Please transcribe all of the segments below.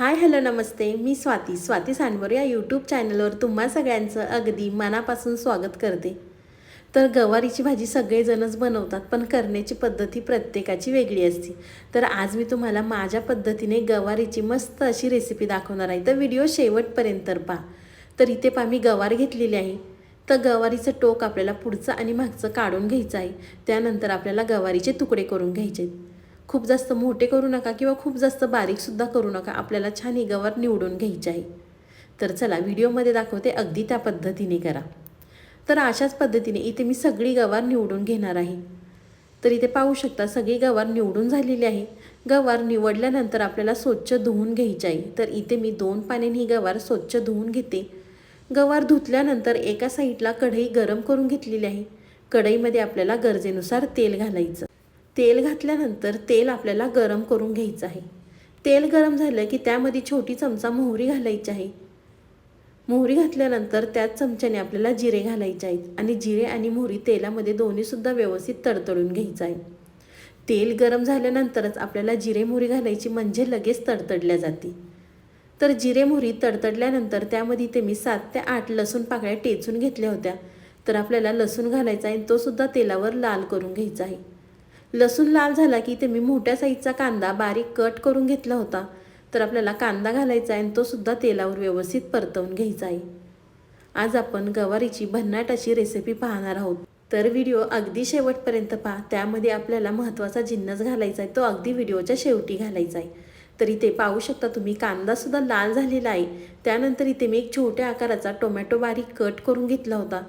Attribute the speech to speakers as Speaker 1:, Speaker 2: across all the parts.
Speaker 1: हाय hello नमस्ते. मी स्वाती. स्वाती सांडवर या यूट्यूब चॅनलवर तुम्हा सगळ्यांचं अगदी मनापासून स्वागत करते. तर गवारीची भाजी सगळेजणच बनवतात पण करण्याची पद्धती प्रत्येकाची वेगळी असते. तर आज मी तुम्हाला माझ्या पद्धतीने गवारीची मस्त अशी रेसिपी दाखवणार आहे. तर व्हिडिओ शेवटपर्यंत तर पहा. तर इथे पहा मी गवार घेतलेली आहे. तर गवारीचं टोक आपल्याला पुढचं आणि मागचं काढून घ्यायचं आहे. त्यानंतर आपल्याला गवारीचे तुकडे करून घ्यायचे आहेत. खूप जास्त मोठे करू नका किंवा खूप जास्त बारीकसुद्धा करू नका. आपल्याला छान ही गवार निवडून घ्यायची आहे. तर चला व्हिडिओमध्ये दाखवते अगदी त्या पद्धतीने करा. तर अशाच पद्धतीने इथे मी सगळी गवार निवडून घेणार आहे. तर इथे पाहू शकता सगळी गवार निवडून झालेली आहे. गवार निवडल्यानंतर आपल्याला स्वच्छ धुवून घ्यायची आहे. तर इथे मी दोन पाण्याने ही गवार स्वच्छ धुवून घेते. गवार धुतल्यानंतर एका साईडला कढई गरम करून घेतलेली आहे. कढईमध्ये आपल्याला गरजेनुसार तेल घालायचं. तेल घातल्यानंतर तेल आपल्याला गरम करून घ्यायचं आहे. तेल गरम झालं की त्यामध्ये छोटी चमचा मोहरी घालायची आहे. मोहरी घातल्यानंतर त्याच चमच्याने आपल्याला जिरे घालायचे आहेत आणि जिरे आणि मोहरी तेलामध्ये दोन्हीसुद्धा व्यवस्थित तडतडून घ्यायचं आहे. तेल गरम झाल्यानंतरच आपल्याला जिरे मोहरी घालायची म्हणजे लगेच तडतडल्या जाते. तर जिरे मोहरी तडतडल्यानंतर त्यामध्ये ते मी सात ते आठ लसूण पाकळ्या टेचून घेतल्या होत्या. तर आपल्याला लसूण घालायचा आहे तो सुद्धा तेलावर लाल करून घ्यायचा आहे. लसूण लाल झाला की ते मी मोठ्या साईजचा कांदा बारीक कट करून घेतला होता. तर आपल्याला कांदा घालायचा आहे आणि तो सुद्धा तेलावर व्यवस्थित परतवून घ्यायचा आहे. आज आपण गवारीची भन्नाट अशी रेसिपी पाहणार आहोत. तर व्हिडिओ अगदी शेवटपर्यंत पहा. त्यामध्ये आपल्याला महत्त्वाचा जिन्नस घालायचा आहे. तो अगदी व्हिडिओच्या शेवटी घालायचा आहे. तर इथे पाहू शकता तुम्ही कांदासुद्धा लाल झालेला आहे. त्यानंतर इथे मी एक छोट्या आकाराचा टोमॅटो बारीक कट करून घेतला होता.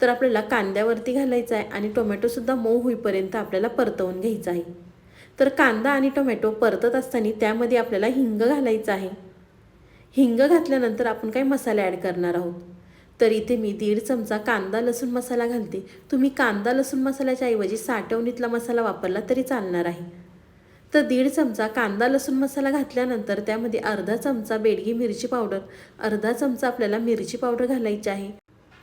Speaker 1: तर आपल्याला कांद्यावरती घालायचा आहे आणि टोमॅटोसुद्धा मऊ होईपर्यंत आपल्याला परतवून घ्यायचा आहे. तर कांदा आणि टोमॅटो परतत असताना त्यामध्ये आपल्याला हिंग घालायचं आहे. हिंग घातल्यानंतर आपण काही मसाले ॲड करणार आहोत. तर इथे मी दीड चमचा कांदा लसूण मसाला घालते. तुम्ही कांदा लसूण मसाल्याच्या ऐवजी साठवणीतला मसाला वापरला तरी चालणार आहे. तर दीड चमचा कांदा लसूण मसाला घातल्यानंतर त्यामध्ये अर्धा चमचा बेडगी मिरची पावडर अर्धा चमचा आपल्याला मिरची पावडर घालायची आहे.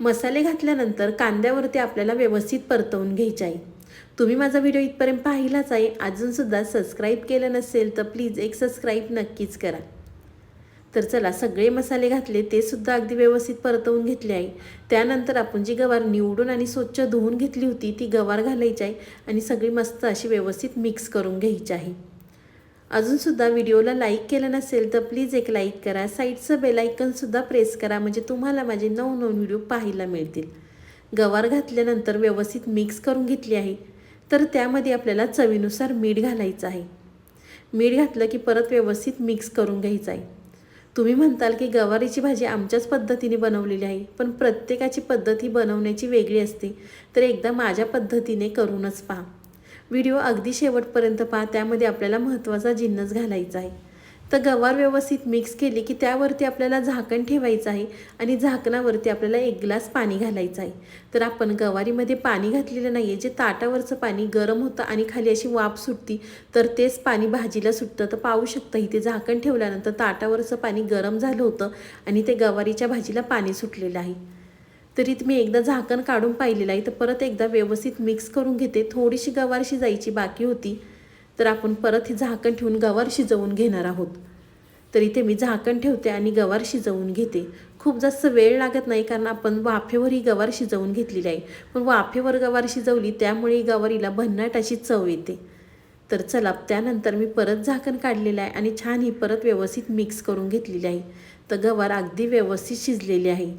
Speaker 1: मसाले घातल्यानंतर कांद्यावरती आपल्याला व्यवस्थित परतवून घ्यायचे आहे. तुम्ही माझा व्हिडिओ इथपर्यंत पाहिलाच आहे अजूनसुद्धा सबस्क्राईब केलं नसेल तर प्लीज एक सबस्क्राईब नक्कीच करा. तर चला सगळे मसाले घातले ते सुद्धा अगदी व्यवस्थित परतवून घेतले आहे. त्यानंतर आपण जी गवार निवडून आणि स्वच्छ धुवून घेतली होती ती गवार घालायची आहे आणि सगळी मस्त अशी व्यवस्थित मिक्स करून घ्यायची आहे. अजूनसुद्धा व्हिडिओला लाईक केलं नसेल तर प्लीज एक लाईक करा. साईडचं बेलायकनसुद्धा प्रेस करा म्हणजे तुम्हाला माझे नवनवीन व्हिडिओ पाहायला मिळतील. गवार घातल्यानंतर व्यवस्थित मिक्स करून घेतली आहे. तर त्यामध्ये आपल्याला चवीनुसार मीठ घालायचं आहे. मीठ घातलं की परत व्यवस्थित मिक्स करून घ्यायचं आहे. तुम्ही म्हणताल की गवारीची भाजी आमच्याच पद्धतीने बनवलेली आहे पण प्रत्येकाची पद्धत ही बनवण्याची वेगळी असते. तर एकदा माझ्या पद्धतीने करूनच पहा. व्हिडिओ अगदी शेवटपर्यंत पहा त्यामध्ये आपल्याला महत्त्वाचा जिन्नस घालायचा आहे. तर गवार व्यवस्थित मिक्स केली की त्यावरती आपल्याला झाकण ठेवायचं आहे आणि झाकणावरती आपल्याला एक ग्लास पाणी घालायचं आहे. तर आपण गवारीमध्ये पाणी घातलेलं नाही आहे जे ताटावरचं पाणी गरम होतं आणि खाली अशी वाफ सुटती तर तेच पाणी भाजीला सुटतं. तर पाहू शकतं इथे झाकण ठेवल्यानंतर ताटावरचं पाणी गरम झालं होतं आणि ते गवारीच्या भाजीला पाणी सुटलेलं आहे. तरी मी एकदा झाकण काढून पाहिलेलं आहे तर परत एकदा व्यवस्थित मिक्स करून घेते. थोडीशी गवार शिजायची बाकी होती तर आपण परत ही झाकण ठेवून गवार शिजवून घेणार आहोत. तर इथे मी झाकण ठेवते आणि गवार शिजवून घेते. खूप जास्त वेळ लागत नाही कारण आपण वाफेवर ही गवार शिजवून घेतलेली आहे. पण वाफेवर गवार शिजवली त्यामुळे ही गवारीला भन्नाट अशी चव येते. तर चला त्यानंतर मी परत झाकण काढलेलं आहे आणि छान ही परत व्यवस्थित मिक्स करून घेतलेली आहे. तर गवार अगदी व्यवस्थित शिजलेली आहे.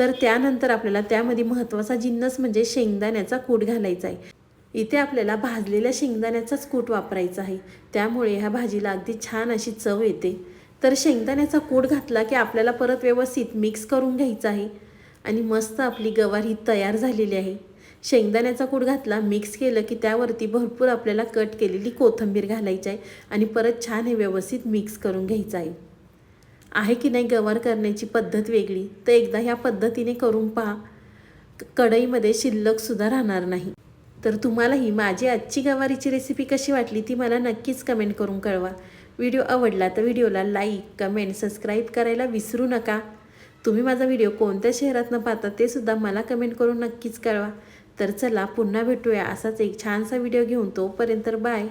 Speaker 1: तर त्यानंतर आपल्याला त्यामध्ये महत्त्वाचा जिन्नस म्हणजे शेंगदाण्याचा कूट घालायचा आहे. इथे आपल्याला भाजलेल्या शेंगदाण्याचाच कूट वापरायचा आहे. त्यामुळे ह्या भाजीला अगदी छान अशी चव येते. तर शेंगदाण्याचा कूट घातला की आपल्याला परत व्यवस्थित मिक्स करून घ्यायचा आहे. आणि मस्त आपली गवार ही तयार झालेली आहे. शेंगदाण्याचा कूट घातला मिक्स केलं की त्यावरती भरपूर आपल्याला कट केलेली कोथिंबीर घालायची आहे. आणि परत छान हे व्यवस्थित मिक्स करून घ्यायचं आहे. आहे की नाही गवार करण्याची पद्धत वेगळी तर एकदा ह्या पद्धतीने करून पहा. कढईमध्ये शिल्लकसुद्धा राहणार नाही. तर तुम्हालाही माझी आजची गवारीची रेसिपी कशी वाटली ती मला नक्कीच कमेंट करून कळवा. व्हिडिओ आवडला तर व्हिडिओला लाईक कमेंट सबस्क्राईब करायला विसरू नका. तुम्ही माझा व्हिडिओ कोणत्या शहरातनं पाहता ते सुद्धा मला कमेंट करून नक्कीच कळवा. तर चला पुन्हा भेटूया असाच एक छानसा व्हिडिओ घेऊन तोपर्यंत बाय